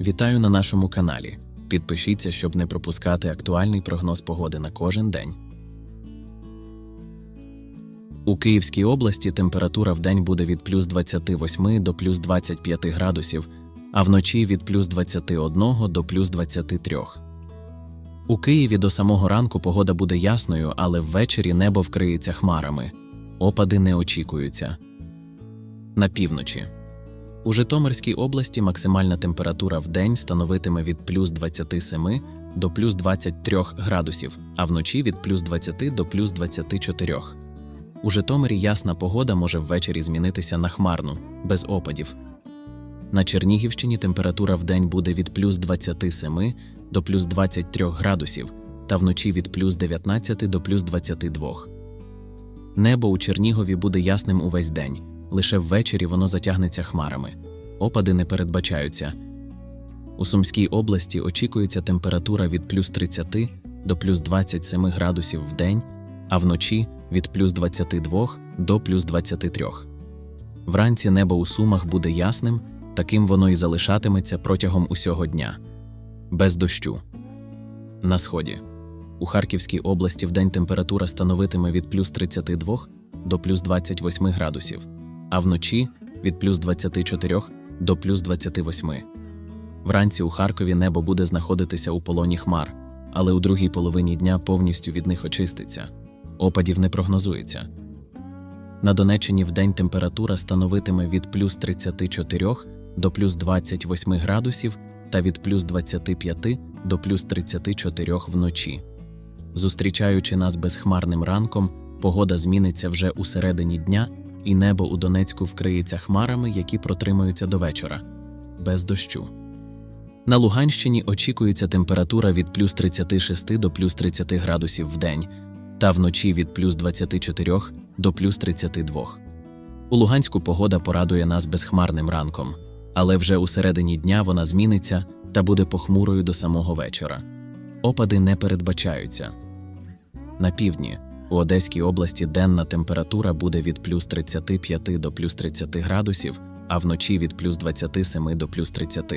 Вітаю на нашому каналі. Підпишіться, щоб не пропускати актуальний прогноз погоди на кожен день. У Київській області температура в день буде від плюс 28 до плюс 25 градусів, а вночі від плюс 21 до плюс 23. У Києві до самого ранку погода буде ясною, але ввечері небо вкриється хмарами. Опади не очікуються. На півночі. У Житомирській області максимальна температура в день становитиме від плюс 27 до плюс 23 градусів, а вночі від плюс 20 до плюс 24. У Житомирі ясна погода може ввечері змінитися на хмарну, без опадів. На Чернігівщині температура в день буде від плюс 27 до плюс 23 градусів, та вночі від плюс 19 до плюс 22. Небо у Чернігові буде ясним увесь день. Лише ввечері воно затягнеться хмарами. Опади не передбачаються. У Сумській області очікується температура від плюс 30 до плюс 27 градусів в день, а вночі від плюс 22 до плюс 23. Вранці небо у Сумах буде ясним, таким воно і залишатиметься протягом усього дня. Без дощу. На сході. У Харківській області вдень температура становитиме від плюс 32 до плюс 28 градусів, а вночі від плюс 24 до плюс 28. Вранці у Харкові небо буде знаходитися у полоні хмар, але у другій половині дня повністю від них очиститься. Опадів не прогнозується. На Донеччині вдень температура становитиме від плюс 34 до плюс 28 градусів та від плюс 25 до плюс 34 вночі. Зустрічаючи нас безхмарним ранком, погода зміниться вже у середині дня, і небо у Донецьку вкриється хмарами, які протримаються до вечора, без дощу. На Луганщині очікується температура від плюс 36 до плюс 30 градусів в день, та вночі від плюс 24 до плюс 32. У Луганську погода порадує нас безхмарним ранком, але вже у середині дня вона зміниться та буде похмурою до самого вечора. Опади не передбачаються. На півдні у Одеській області денна температура буде від плюс 35 до плюс 30 градусів, а вночі від плюс 27 до плюс 30.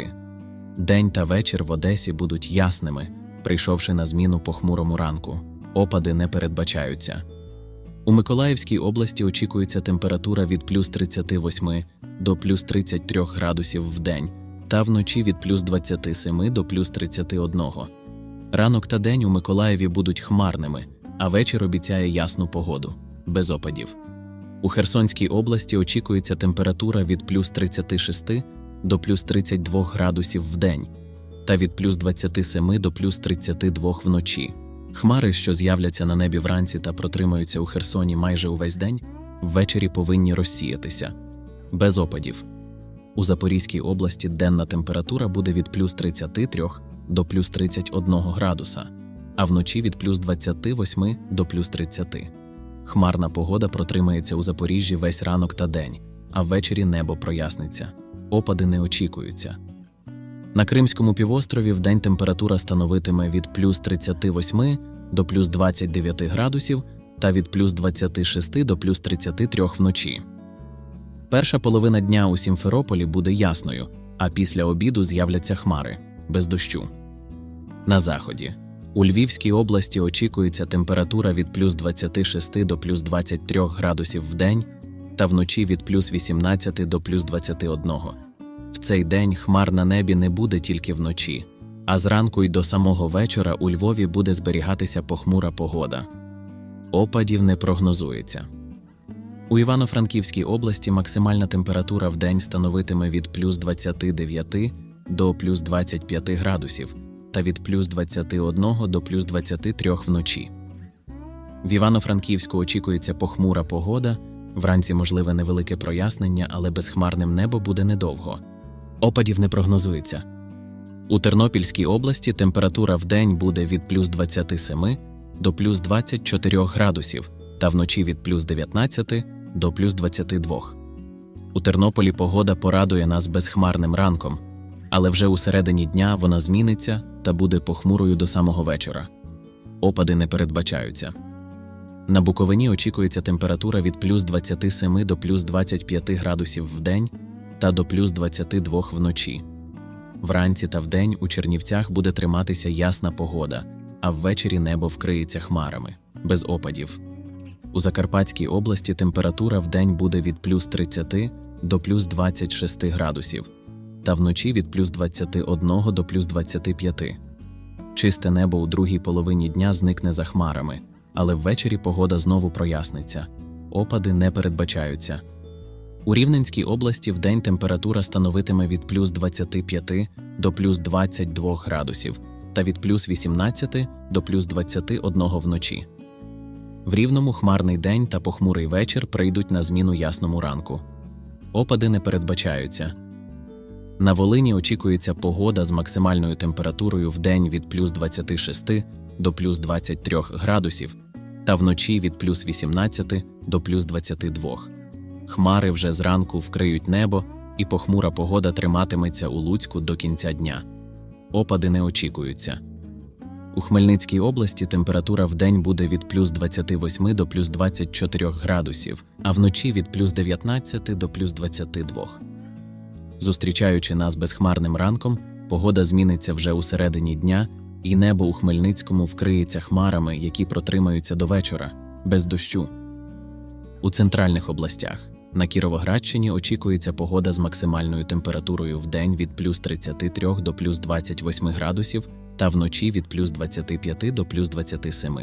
День та вечір в Одесі будуть ясними, прийшовши на зміну похмурому ранку. Опади не передбачаються. У Миколаївській області очікується температура від плюс 38 до плюс 33 градусів в день, та вночі від плюс 27 до плюс 31. Ранок та день у Миколаєві будуть хмарними, а вечір обіцяє ясну погоду, без опадів. У Херсонській області очікується температура від плюс 36 до плюс 32 градусів в день, та від плюс 27 до плюс 32 вночі. Хмари, що з'являться на небі вранці та протримаються у Херсоні майже увесь день, ввечері повинні розсіятися, без опадів. У Запорізькій області денна температура буде від плюс 33 до плюс 31 градуса, а вночі від плюс 28 до плюс 30. Хмарна погода протримається у Запоріжжі весь ранок та день, а ввечері небо проясниться. Опади не очікуються. На Кримському півострові вдень температура становитиме від плюс 38 до плюс 29 градусів та від плюс 26 до плюс 33 вночі. Перша половина дня у Сімферополі буде ясною, а після обіду з'являться хмари без дощу. На заході. У Львівській області очікується температура від плюс 26 до плюс 23 градусів в день та вночі від плюс 18 до плюс 21. В цей день хмар на небі не буде тільки вночі, а зранку й до самого вечора у Львові буде зберігатися похмура погода. Опадів не прогнозується. У Івано-Франківській області максимальна температура в день становитиме від плюс 29 до плюс 25 градусів та від плюс 21 до плюс 23 вночі. В Івано-Франківську очікується похмура погода, вранці можливе невелике прояснення, але безхмарним небо буде недовго. Опадів не прогнозується. У Тернопільській області температура в день буде від плюс 27 до плюс 24 градусів та вночі від плюс 19 до плюс 22. У Тернополі погода порадує нас безхмарним ранком, але вже у середині дня вона зміниться та буде похмурою до самого вечора. Опади не передбачаються. На Буковині очікується температура від плюс 27 до плюс 25 градусів в день та до плюс 22 вночі. Вранці та вдень у Чернівцях буде триматися ясна погода, а ввечері небо вкриється хмарами, без опадів. У Закарпатській області температура вдень буде від плюс 30 до плюс 26 градусів, та вночі від плюс 21 до плюс 25. Чисте небо у другій половині дня зникне за хмарами, але ввечері погода знову проясниться. Опади не передбачаються. У Рівненській області вдень температура становитиме від плюс 25 до плюс 22 градусів та від плюс 18 до плюс 21 вночі. В рівному хмарний день та похмурий вечір прийдуть на зміну ясному ранку. Опади не передбачаються. На Волині очікується погода з максимальною температурою в день від плюс 26 до плюс 23 градусів та вночі від плюс 18 до плюс 22. Хмари вже зранку вкриють небо, і похмура погода триматиметься у Луцьку до кінця дня. Опади не очікуються. У Хмельницькій області температура в день буде від плюс 28 до плюс 24 градусів, а вночі від плюс 19 до плюс 22. Зустрічаючи нас безхмарним ранком, погода зміниться вже у середині дня, і небо у Хмельницькому вкриється хмарами, які протримаються до вечора, без дощу. У центральних областях на Кіровоградщині очікується погода з максимальною температурою в день від плюс 33 до плюс 28 градусів та вночі від плюс 25 до плюс 27.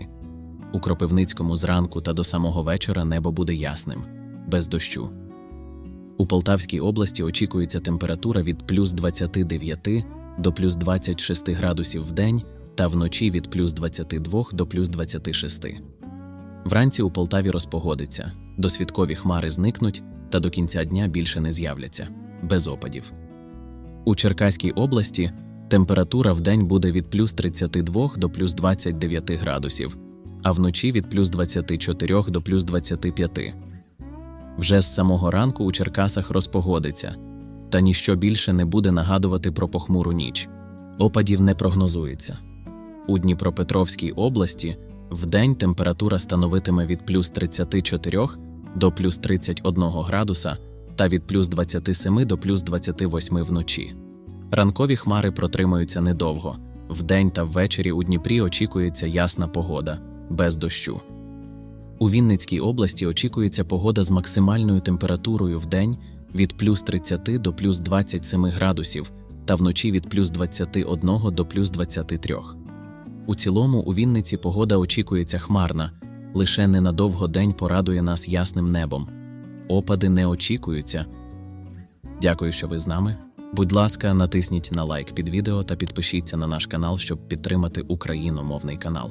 У Кропивницькому зранку та до самого вечора небо буде ясним, без дощу. У Полтавській області очікується температура від плюс 29 до плюс 26 градусів в день та вночі від плюс 22 до плюс 26. Вранці у Полтаві розпогодиться, досвідкові хмари зникнуть та до кінця дня більше не з'являться, без опадів. У Черкаській області температура в день буде від плюс 32 до плюс 29 градусів, а вночі від плюс 24 до плюс 25. Вже з самого ранку у Черкасах розпогодиться, та ніщо більше не буде нагадувати про похмуру ніч. Опадів не прогнозується. У Дніпропетровській області вдень температура становитиме від плюс 34 до плюс 31 градуса та від плюс 27 до плюс 28 вночі. Ранкові хмари протримаються недовго. Вдень та ввечері у Дніпрі очікується ясна погода, без дощу. У Вінницькій області очікується погода з максимальною температурою в день від плюс 30 до плюс 27 градусів та вночі від плюс 21 до плюс 23. У цілому у Вінниці погода очікується хмарна, лише ненадовго день порадує нас ясним небом. Опади не очікуються. Дякую, що ви з нами. Будь ласка, натисніть на лайк під відео та підпишіться на наш канал, щоб підтримати україномовний канал.